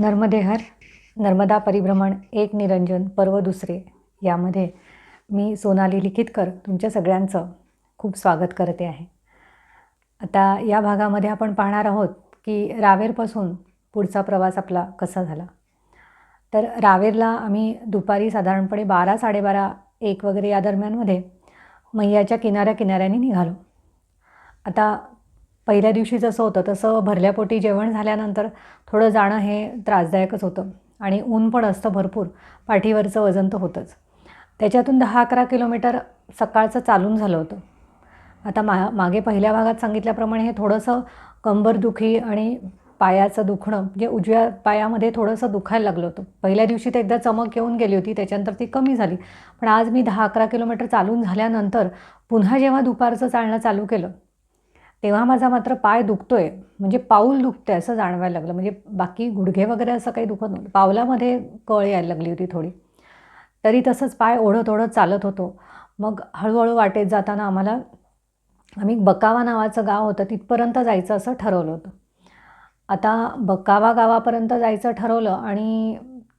नर्मदेहर नर्मदा परिभ्रमण एक निरंजन पर्व दुसरे यामध्ये मी सोनाली लिखितकर तुमच्या सगळ्यांचं खूप स्वागत करते आहे. आता या भागामध्ये आपण पाहणार आहोत की रावेरपासून पुढचा प्रवास आपला कसा झाला? तर रावेरला आम्ही दुपारी साधारणपणे बारा साडेबारा एक वगैरे या दरम्यानमध्ये मैयाच्या किनाऱ्या किनाऱ्याने निघालो. आता पहिल्या दिवशी जसं होतं तसं भरल्यापोटी जेवण झाल्यानंतर थोडं जाणं हे त्रासदायकच होतं. आणि ऊन पण असतं भरपूर. पाठीवरचं वजन तर होतंच. त्याच्यातून दहा अकरा किलोमीटर सकाळचं चालून झालं होतं. आता मा मागे पहिल्या भागात सांगितल्याप्रमाणे हे थोडंसं कंबरदुखी आणि पायाचं दुखणं म्हणजे उजव्या पायामध्ये थोडंसं दुखायला लागलं होतं. पहिल्या दिवशी तर एकदा चमक येऊन गेली होती त्याच्यानंतर ती कमी झाली. पण आज मी दहा अकरा किलोमीटर चालून झाल्यानंतर पुन्हा जेव्हा दुपारचं चालणं चालू केलं तेव्हा माझा मात्र पाय दुखतोय. म्हणजे पाऊल दुखतंय असं जाणवायला लागलं. म्हणजे बाकी गुडघे वगैरे असं काही दुखत नव्हतं. पावलामध्ये कळ यायला लागली होती थोडी. तरी तसंच पाय ओढत ओढत चालत होतो. मग हळूहळू वाटेत जाताना आम्हाला आम्ही बकावा नावाचं गाव होतं तिथपर्यंत जायचं असं ठरवलं होतं. आता बकावा गावापर्यंत जायचं ठरवलं आणि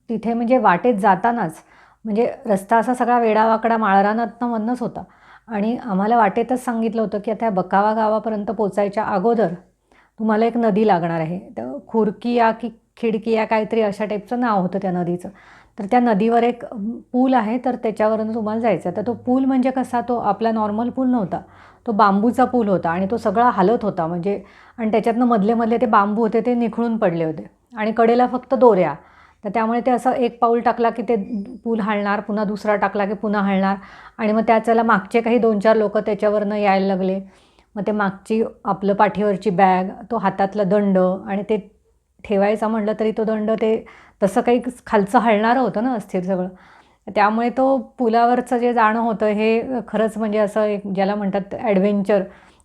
तिथे म्हणजे वाटेत जातानाच म्हणजे रस्ता असा सगळा वेडावाकडा माळरानातनं मधनंच होता. आणि आम्हाला वाटेतच सांगितलं होतं की आता बकावा गावापर्यंत पोचायच्या अगोदर तुम्हाला एक नदी लागणार आहे. तर खुरकिया की खिडकिया काहीतरी अशा टाईपचं नाव होतं त्या नदीचं. तर त्या नदीवर एक पूल आहे तर त्याच्यावरून तुम्हाला जायचं आहे. तर तो पूल म्हणजे कसा? तो आपला नॉर्मल पूल नव्हता. तो बांबूचा पूल होता आणि तो सगळा हालत होता. म्हणजे आणि त्याच्यातनं मधले मधले ते बांबू होते ते निखळून पडले होते. आणि कडेला फक्त दोऱ्या. तर त्यामुळे ते असं एक पाऊल टाकला की ते पूल हालणार पुन्हा दुसरा टाकला की पुन्हा हालणार आणि मग त्याच्याला मागचे काही दोन चार लोक त्याच्यावरनं यायला लागले. मग ते मागची आपलं पाठीवरची बॅग तो हातातला दंड आणि ते ठेवायचा म्हटलं तरी तो दंड ते तसं काही खालचं हलणारं होतं ना अस्थिर सगळं. त्यामुळे तो पुलावरचं जे जाणं होतं हे खरंच म्हणजे असं एक ज्याला म्हणतात ॲडव्हेंचर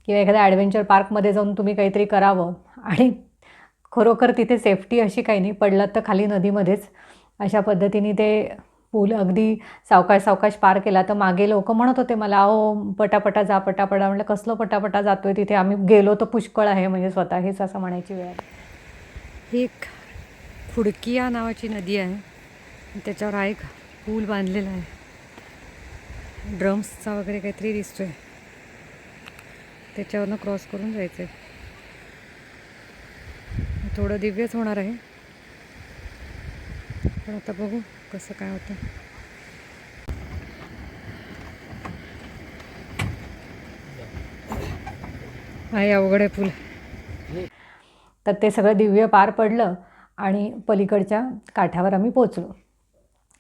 किंवा एखाद्या ॲडव्हेंचर पार्कमध्ये जाऊन तुम्ही काहीतरी करावं. आणि खरोखर तिथे सेफ्टी अशी काही नाही. पडलात तर खाली नदीमध्येच. अशा पद्धतीने ते पूल अगदी सावकाश सावकाश पार केला. तर मागे लोक म्हणत होते मला अहो पटापटा जा पटापटा. म्हटलं कसलं पटापटा जातोय तिथे? आम्ही गेलो तर पुष्कळ आहे म्हणजे स्वतः हेच असं म्हणायची वेळ ही एक खुडकिया नावाची नदी आहे. त्याच्यावर हा एक पूल बांधलेला आहे. ड्रम्सचा वगैरे काहीतरी दिसतोय. त्याच्यावरनं क्रॉस करून जायचं आहे थोडं दिव्यच होणार आहे. पण आता बघू कसं काय होतं. आहे अवघड आहे फुल तर ते सगळं दिव्य पार पडलं आणि पलीकडच्या काठावर आम्ही पोचलो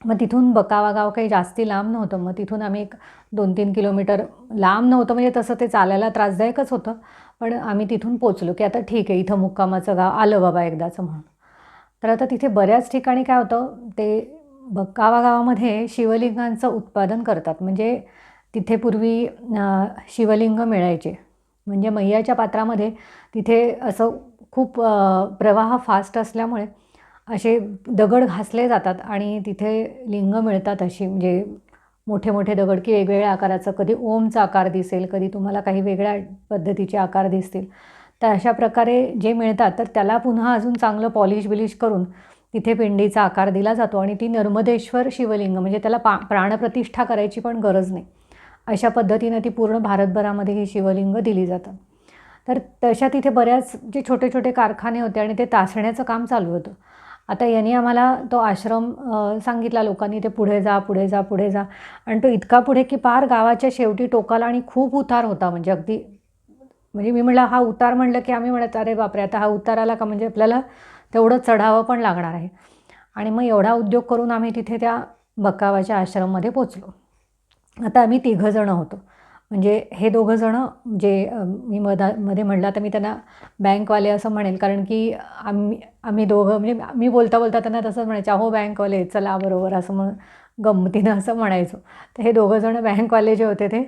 मग तिथून बकावा गाव काही जास्ती लांब नव्हतं. मग तिथून आम्ही एक दोन तीन किलोमीटर लांब नव्हतं. म्हणजे तसं ते चालायला त्रासदायकच होतं. पण आम्ही तिथून पोचलो की आता ठीक आहे इथं मुक्कामाचं गाव आलं बाबा एकदाचं म्हणून. तर आता तिथे बऱ्याच ठिकाणी काय होतं ते ब गावामध्ये शिवलिंगांचं उत्पादन करतात. म्हणजे तिथे पूर्वी शिवलिंग मिळायचे. म्हणजे मैयाच्या पात्रामध्ये तिथे असं खूप प्रवाह फास्ट असल्यामुळे असे दगड घासले जातात आणि तिथे लिंग मिळतात अशी म्हणजे मोठे मोठे दगड की वेगवेगळ्या आकाराचं कधी ओमचा आकार दिसेल कधी तुम्हाला काही वेगळ्या पद्धतीचे आकार दिसतील. तर अशा प्रकारे जे मिळतात तर त्याला पुन्हा अजून चांगलं पॉलिश बिलिश करून तिथे पिंडीचा आकार दिला जातो आणि ती नर्मदेश्वर शिवलिंग म्हणजे त्याला पा प्राणप्रतिष्ठा करायची पण गरज नाही. अशा पद्धतीनं ती पूर्ण भारतभरामध्ये ही शिवलिंग दिली जातात. तर तशा तिथे बऱ्याच जे छोटे छोटे कारखाने होते आणि ते तासण्याचं काम चालू होतं. आता यांनी आम्हाला तो आश्रम सांगितला लोकांनी ते पुढे जा पुढे जा पुढे जा. आणि तो इतका पुढे की पार गावाच्या शेवटी टोकाला आणि खूप उतार होता. म्हणजे अगदी म्हणजे मी म्हटलं हा उतार म्हणलं की आम्ही म्हणत अरे बापरे आता हा उतार आला का? म्हणजे आपल्याला तेवढं चढावं पण लागणार आहे. आणि मग एवढा उद्योग करून आम्ही तिथे त्या बकावाच्या आश्रममध्ये पोचलो. आता आम्ही तिघंजणं होतो. म्हणजे हे दोघंजणं जे मी मधा मध्ये म्हणलं तर मी त्यांना बँकवाले असं म्हणेल कारण की आम्ही आम्ही दोघं म्हणजे मी बोलता बोलता त्यांना तसंच म्हणायचं अहो बँकवाले चला बरोबर असं म्हण गमतीनं असं म्हणायचो. तर हे दोघंजणं बँकवाले जे होते ते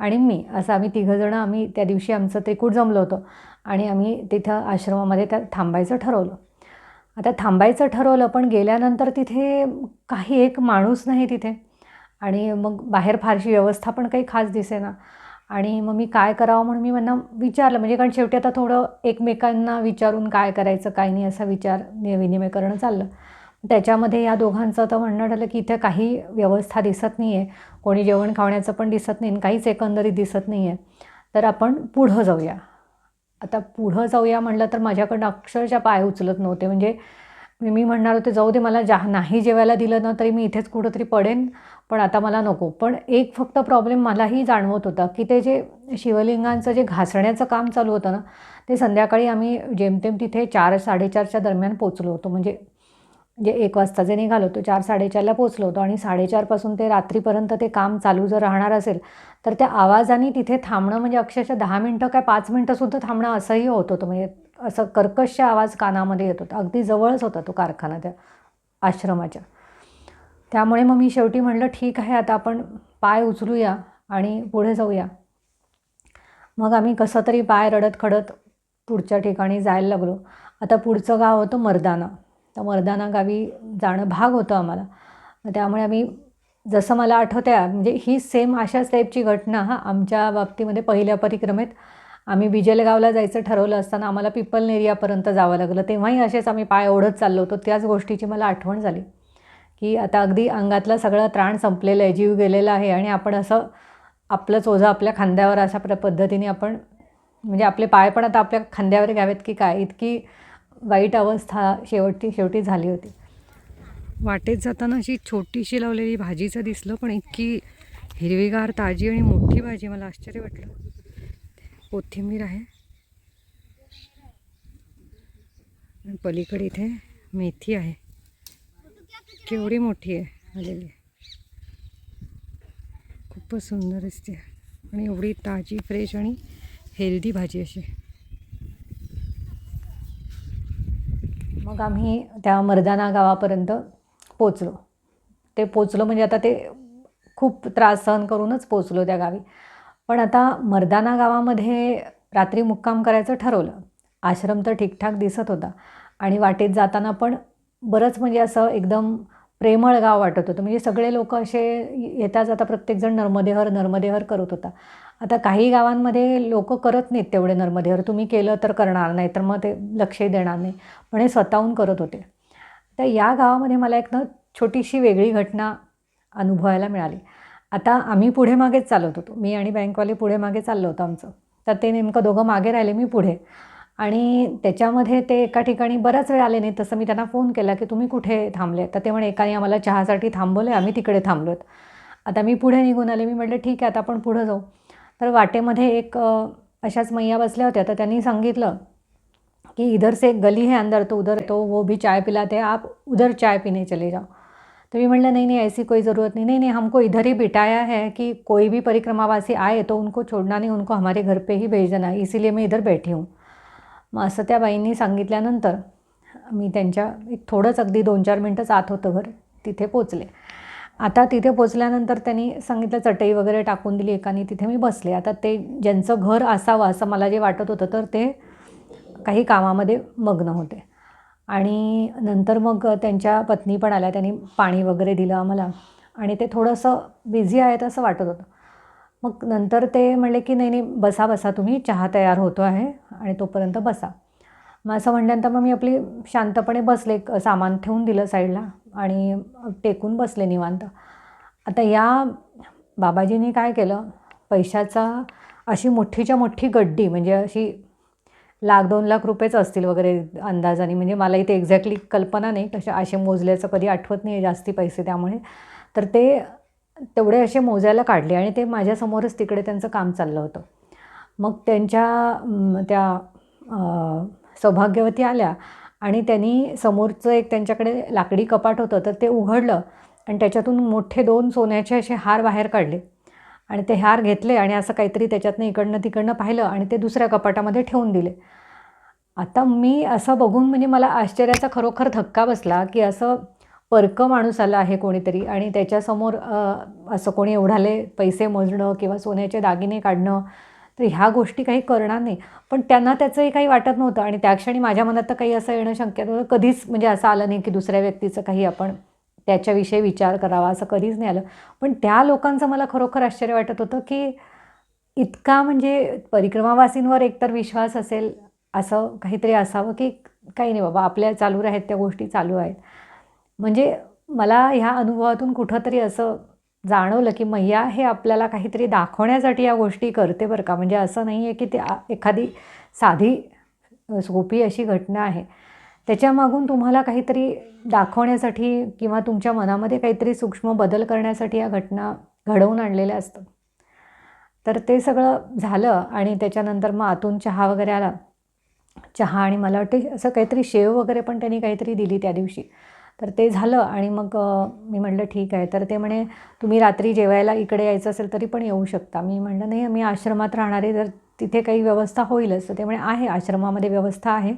आणि मी असं आम्ही तिघंजणं आम्ही त्या दिवशी आमचं त्रिकूट जमलं होतं आणि आम्ही तिथं आश्रमामध्ये त्या थांबायचं ठरवलं. आता थांबायचं ठरवलं पण गेल्यानंतर तिथे काही एक माणूस नाही तिथे. आणि मग बाहेर फारशी व्यवस्था पण काही खास दिसेना. आणि मग मी काय करावं म्हणून मी त्यांना विचारलं. म्हणजे कारण शेवटी आता थोडं एकमेकांना विचारून काय करायचं काय नाही असा विचार विनिमय करणं चाललं. त्याच्यामध्ये या दोघांचं तर म्हणणं ठरलं की इथे काही व्यवस्था दिसत नाही आहे कोणी जेवण खावण्याचं पण दिसत नाही आणि काहीच एकंदरीत दिसत नाही आहे तर आपण पुढं जाऊया. आता पुढं जाऊया म्हणलं तर माझ्याकडनं अक्षरशः पाय उचलत नव्हते. म्हणजे मी मी म्हणणार होते जाऊ दे मला जा नाही जेवायला दिलं ना तरी मी इथेच कुठंतरी पडेन पण आता मला नको. पण एक फक्त प्रॉब्लेम मलाही जाणवत होता की ते जे शिवलिंगांचं जे घासण्याचं काम चालू होतं ना ते संध्याकाळी आम्ही जेमतेम तिथे चार साडेचारच्या दरम्यान पोचलो होतो. म्हणजे जे एक वाजता जे निघालो होतो चार साडेचारला पोचलो होतो आणि साडेचारपासून ते रात्रीपर्यंत ते काम चालू जर राहणार असेल तर त्या आवाजाने तिथे थांबणं म्हणजे अक्षरशः दहा मिनटं काय पाच मिनटंसुद्धा थांबणं असंही होत होतं. म्हणजे असं कर्कश आवाज कानामध्ये येत होता. अगदी जवळच होता तो कारखाना त्या आश्रमाच्या. त्यामुळे मग मी शेवटी म्हणलं ठीक आहे आता आपण पाय उचलूया आणि पुढे जाऊया. मग आम्ही कसं तरी पाय रडत खडत पुढच्या ठिकाणी जायला लागलो. आता पुढचं गाव होतं मर्दाना. तर मर्दाना गावी जाणं भाग होतं आम्हाला. मग त्यामुळे आम्ही जसं मला आठवतं आहे म्हणजे ही सेम अशाच टाईपची घटना हा आमच्या बाबतीमध्ये पहिल्या परिक्रमेत आम्ही बिजलगावला जायचं ठरवलं असताना आम्हाला पिपल नेरियापर्यंत जावं लागलं. तेव्हाही असेच आम्ही पाय ओढत चाललो होतो. त्याच गोष्टीची मला आठवण झाली की आता अगदी अंगातला सगळा त्राण संपलेला आहे जीव गेलेला आहे आणि आपण असं आपलंच ओझं आपल्या खांद्यावर अशा प्र पद्धतीने आपण म्हणजे आपले पाय पण आता आपल्या खांद्यावर घ्यावेत की काय? इतकी वाईट अवस्था शेवटी शेवटी झाली होती. वाटेत जाताना अशी छोटीशी लावलेली भाजीचं दिसलं पण इतकी हिरवीगार ताजी आणि मोठी भाजी मला आश्चर्य वाटलं. कोथिंबीर आहे. पलीकडे इथे मेथी आहे. केवढी मोठी आहे आलेली. खूपच सुंदर दिसते. आणि एवढी ताजी फ्रेश आणि हेल्दी भाजी अशी. मग आम्ही त्या मर्दाना गावापर्यंत पोचलो. ते पोचलो म्हणजे आता ते खूप त्रास सहन करूनच पोचलो त्या गावी. पण आता मर्दाना गावामध्ये रात्री मुक्काम करायचं ठरवलं. आश्रम तर ठीकठाक दिसत होता. आणि वाटेत जाताना पण बरंच म्हणजे असं एकदम प्रेमळ गाव वाटत होतं. म्हणजे सगळे लोक असे येता जाता प्रत्येकजण नर्मदेहर नर्मदेहर करत होता. आता काही गावांमध्ये लोक करत नाहीत तेवढे नर्मदेहर. तुम्ही केलं तर करणार नाही तर मग ते लक्षही देणार नाही. पण हे स्वतःहून करत होते. तर या गावामध्ये मला एक ना छोटीशी वेगळी घटना अनुभवायला मिळाली. आता आम्ही पुढे मागेच चालत होतो. मी आणि बँकवाले पुढे मागे चाललो होतो आमचं. तर ते नेमकं दोघं मागे राहिले मी पुढे. आणि त्याच्यामध्ये ते एका ठिकाणी बराच वेळ आले नाही तसं मी त्यांना फोन केला की तुम्ही कुठे थांबले? तर ते म्हणे एकाने आम्हाला चहासाठी थांबवलं आम्ही तिकडे थांबलो आहेत आता मी पुढे निघून आले. मी म्हटलं ठीक आहे आता आपण पुढं जाऊ. तर वाटेमध्ये एक अशाच मैया बसल्या होत्या. तर त्यांनी सांगितलं कि इधर से एक गली है अंदर तो उधर तो वो भी चाय पिलाते आप उधर चाय पीने चले जाओ. तो मैं म्हटलं नहीं नहीं ऐसी कोई ज़रूरत नहीं नहीं नहीं हमको इधर ही बिठाया है कि कोई भी परिक्रमावासी आए तो उनको छोडणार नाही उनको हमारे घर पे ही भेज देना इसीलिए मैं इधर बैठी हूँ। मग असं त्या बाईंनी सांगितल्यानंतर मी त्यांच्या एक थोडंच अगदी दोन चार मिनटंच आत होतं घर तिथे पोचले. आता तिथे पोचल्यानंतर त्यांनी सांगितलं चटई वगैरे टाकून दिली एकाने तिथे मी बसले. आता ते ज्यांचं घर असावं असं मला जे वाटत होतं तर ते काही कामामध्ये मग्न होते. आणि नंतर मग त्यांच्या पत्नी पण आल्या त्यांनी पाणी वगैरे दिलं आम्हाला. आणि ते थोडंसं बिझी आहेत असं वाटत होतं. मग नंतर ते म्हणले की नाही नाही बसा बसा तुम्ही चहा तयार होतो आहे आणि तोपर्यंत बसा. मग असं म्हटल्यानंतर मग मी आपली शांतपणे बसले सामान ठेवून दिलं साईडला आणि टेकून बसले निवांत. आता या बाबाजींनी काय केलं पैशाचा अशी मोठीच्या मोठी गड्डी म्हणजे अशी लाख दोन लाख रुपयेच असतील वगैरे अंदाजाने. म्हणजे मला इथे एक्झॅक्टली कल्पना नाही कशा असे मोजल्याचं कधी आठवत नाही आहे जास्ती पैसे त्यामुळे. तर ते तेवढे असे मोजायला काढले आणि ते माझ्यासमोरच तिकडे त्यांचं काम चाललं होतं. मग त्यांच्या त्या सौभाग्यवती आल्या आणि त्यांनी समोरचं एक त्यांच्याकडे लाकडी कपाट होतं तर ते उघडलं आणि त्याच्यातून मोठे दोन सोन्याचे असे हार बाहेर काढले. आणि ते हार घेतले आणि असं काहीतरी त्याच्यातनं इकडनं तिकडनं पाहिलं आणि ते दुसऱ्या कपाटामध्ये ठेवून दिले. आता मी असं बघून म्हणजे मला आश्चर्याचा खरोखर धक्का बसला की असं परकं माणूस आला आहे कोणीतरी आणि त्याच्यासमोर असं कोणी एवढाले पैसे मोजणं किंवा सोन्याचे दागिने काढणं तर ह्या गोष्टी काही करणार नाही. पण त्यांना त्याचंही काही वाटत नव्हतं आणि त्या क्षणी माझ्या मनात तर काही असं येणं शक्य कधीच म्हणजे असं आलं नाही की दुसऱ्या व्यक्तीचं काही आपण त्याच्याविषयी विचार करावा असं कधीच नाही आलं. पण त्या लोकांचं मला खरोखर आश्चर्य वाटत होतं की इतका म्हणजे परिक्रमावासींवर एकतर विश्वास असेल असं काहीतरी असावं की काही नाही बाबा आपल्या चालू आहेत त्या गोष्टी चालू आहेत. म्हणजे मला ह्या अनुभवातून कुठंतरी असं जाणवलं की मैया हे आपल्याला काहीतरी दाखवण्यासाठी या गोष्टी करते बरं का. म्हणजे असं नाही आहे की ते एखादी साधी सोपी अशी घटना आहे. त्याच्यामागून तुम्हाला काहीतरी दाखवण्यासाठी किंवा तुमच्या मनामध्ये काहीतरी सूक्ष्म बदल करण्यासाठी या घटना घडवून आणलेल्या असतात. तर ते सगळं झालं आणि त्याच्यानंतर मग आतून चहा वगैरे आला. चहा आणि मला वाटते असं काहीतरी शेव वगैरे पण त्यांनी काहीतरी दिली त्या दिवशी. तर ते झालं आणि मग मी म्हटलं ठीक आहे. तर ते म्हणे तुम्ही रात्री जेवायला इकडे यायचं असेल तरी पण येऊ शकता. मी म्हटलं नाही मी आश्रमात राहणारे तर तिथे काही व्यवस्था होईलच. तर ते म्हणे आहे आश्रमामध्ये व्यवस्था आहे.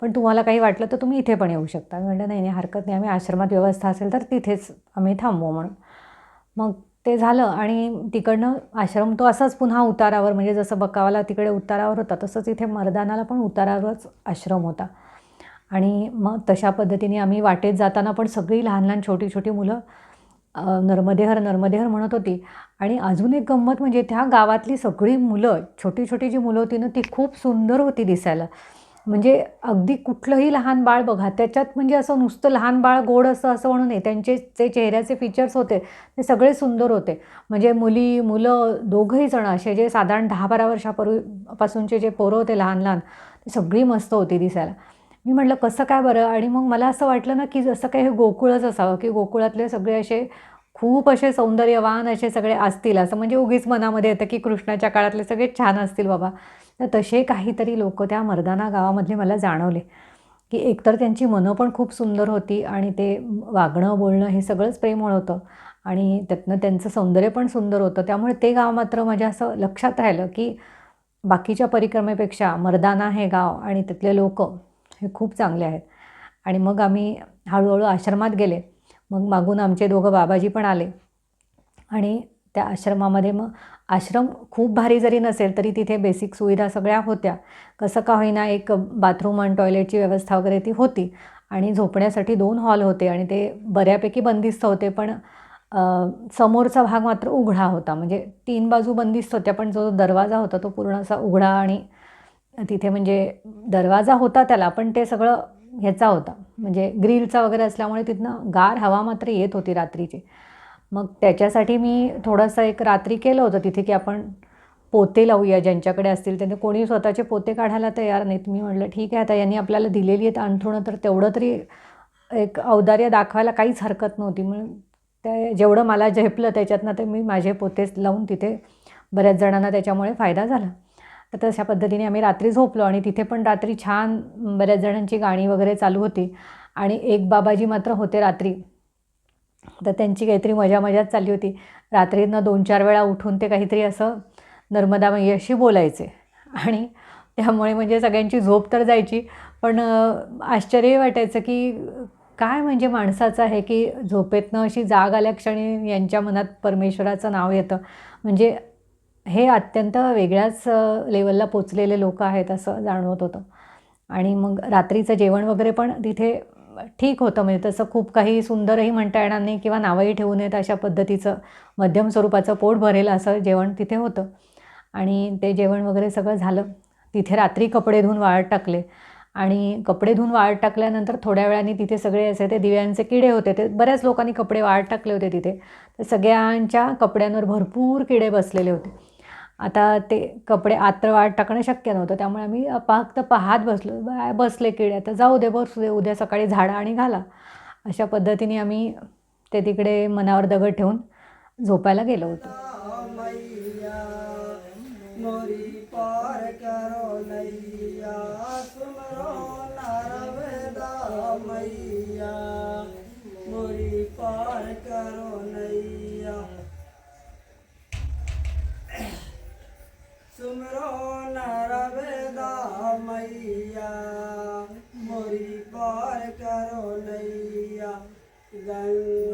पण तुम्हाला काही वाटलं तर तुम्ही इथे पण येऊ शकता. मी नाही नाही हरकत नाही. आम्ही आश्रमात व्यवस्था असेल तर तिथेच आम्ही थांबवू म्हणून. मग ते झालं आणि तिकडनं आश्रम तो असाच पुन्हा उतारावर म्हणजे जसं बकावाला तिकडे उतारावर होता तसंच इथे मर्दानाला पण उतारावरच आश्रम होता. आणि मग तशा पद्धतीने आम्ही वाटेत जाताना पण सगळी लहान लहान छोटी छोटी मुलं नर्मदेहर नर्मदेहर म्हणत होती. आणि अजून एक गंमत म्हणजे त्या गावातली सगळी मुलं छोटी छोटी जी मुलं होती ना ती खूप सुंदर होती दिसायला. म्हणजे अगदी कुठलंही लहान बाळ बघा त्याच्यात म्हणजे असं नुसतं लहान बाळ गोड असं असं म्हणून नाही. त्यांचे जे चेहऱ्याचे फीचर्स होते ते सगळे सुंदर होते. म्हणजे मुली मुलं दोघंही जण असे जे साधारण दहा बारा वर्षापूर्वी पासूनचे जे पोरं होते लहान लहान ते सगळी मस्त होती दिसायला. मी म्हटलं कसं काय बरं? आणि मग मला असं वाटलं ना की जसं काही हे गोकुळच असावं की गोकुळातले सगळे असे खूप असे सौंदर्यवान असे सगळे असतील. असं म्हणजे उगीच मनामध्ये येतं की कृष्णाच्या काळातले सगळे छान असतील बाबा. तर तसे काहीतरी लोक त्या मर्दाना गावामधले मला जाणवले की एकतर त्यांची मनं पण खूप सुंदर होती आणि ते वागणं बोलणं हे सगळंच प्रेमळ होतं. आणि त्यातनं त्यांचं सौंदर्य पण सुंदर होतं. त्यामुळे ते गाव मात्र माझ्या असं लक्षात राहिलं की बाकीच्या परिक्रमेपेक्षा मर्दाना हे गाव आणि तिथले लोक हे खूप चांगले आहेत. आणि मग आम्ही हळूहळू आश्रमात गेले. मग मागून आमचे दोघं बाबाजी पण आले. आणि त्या आश्रमामध्ये मग आश्रम खूप भारी जरी नसेल तरी तिथे बेसिक सुविधा सगळ्या होत्या. कसं का होईना एक बाथरूम आणि टॉयलेटची व्यवस्था वगैरे ती होती. आणि झोपण्यासाठी दोन हॉल होते आणि ते बऱ्यापैकी बंदिस्त होते. पण समोरचा भाग मात्र उघडा होता. म्हणजे तीन बाजू बंदिस्त होत्या पण जो दरवाजा होता तो पूर्ण असा उघडा आणि तिथे म्हणजे दरवाजा होता त्याला पण ते सगळं ह्याचा होता. म्हणजे ग्रिलचा वगैरे असल्यामुळे तिथनं गार हवा मात्र येत होती रात्रीची. मग त्याच्यासाठी मी थोडंसं एक रात्री केलं होतं तिथे की आपण पोते लावूया ज्यांच्याकडे असतील त्यांनी कोणी स्वतःचे पोते काढायला तयार नाहीत. मी म्हटलं ठीक आहे आता यांनी आपल्याला दिलेली आहेत अंथरुणं तर तेवढं तरी एक औदार्य दाखवायला काहीच हरकत नव्हती. म्हणून ते जेवढं मला झेपलं त्याच्यातनं ते मी माझे पोतेच लावून तिथे बऱ्याच जणांना त्याच्यामुळे फायदा झाला. तर तशा पद्धतीने आम्ही रात्री झोपलो आणि तिथे पण रात्री छान बऱ्याच जणांची गाणी वगैरे चालू होती. आणि एक बाबाजी मात्र होते रात्री. तर त्यांची काहीतरी मजा मजाच चालली होती. रात्रीनं दोन चार वेळा उठून ते काहीतरी असं नर्मदा मैयाशी बोलायचे. आणि त्यामुळे म्हणजे सगळ्यांची झोप तर जायची. पण आश्चर्य वाटायचं की काय म्हणजे माणसाचं आहे की झोपेतनं अशी जाग आल्या क्षणी यांच्या मनात परमेश्वराचं नाव येतं. म्हणजे हे अत्यंत वेगळ्याच लेवलला पोचलेले लोक आहेत असं जाणवत होतं. आणि मग रात्रीचं जेवण वगैरे पण तिथे ठीक होतं. म्हणजे तसं खूप काही सुंदरही म्हणता येणार नाही किंवा नावही ठेवू नयेत अशा पद्धतीचं मध्यम स्वरूपाचं पोट भरेल असं जेवण तिथे होतं. आणि ते जेवण वगैरे सगळं झालं. तिथे रात्री कपडे धुवून वाळत टाकले. आणि कपडे धुवून वाळत टाकल्यानंतर थोड्या वेळाने तिथे सगळे असे ते दिव्यांचे किडे होते. ते बऱ्याच लोकांनी कपडे वाळत टाकले होते तिथे. तर सगळ्यांच्या कपड्यांवर भरपूर किडे बसलेले होते. आता ते कपडे आत्र वाळत टाकणं शक्य नव्हतं त्यामुळे आम्ही फक्त पाहत बसलो बाय बसले किडे. आता जाऊ दे बसू दे उद्या सकाळी झाडा आणि घाला. अशा पद्धतीने आम्ही ते तिकडे मनावर दगड ठेवून झोपायला गेलो होतो. मैया मोरी पार करो सुमरो नरवेदा मैया मोरी पार करो नैया गंगा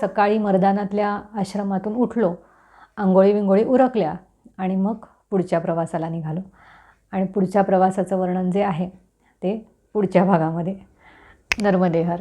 सकाळी मर्दानातल्या आश्रमातून उठलो आंघोळी विंगोळी उरकल्या आणि मग पुढच्या प्रवासाला निघालो. आणि पुढच्या प्रवासाचं वर्णन जे आहे ते पुढच्या भागामध्ये. नर्मदेहर.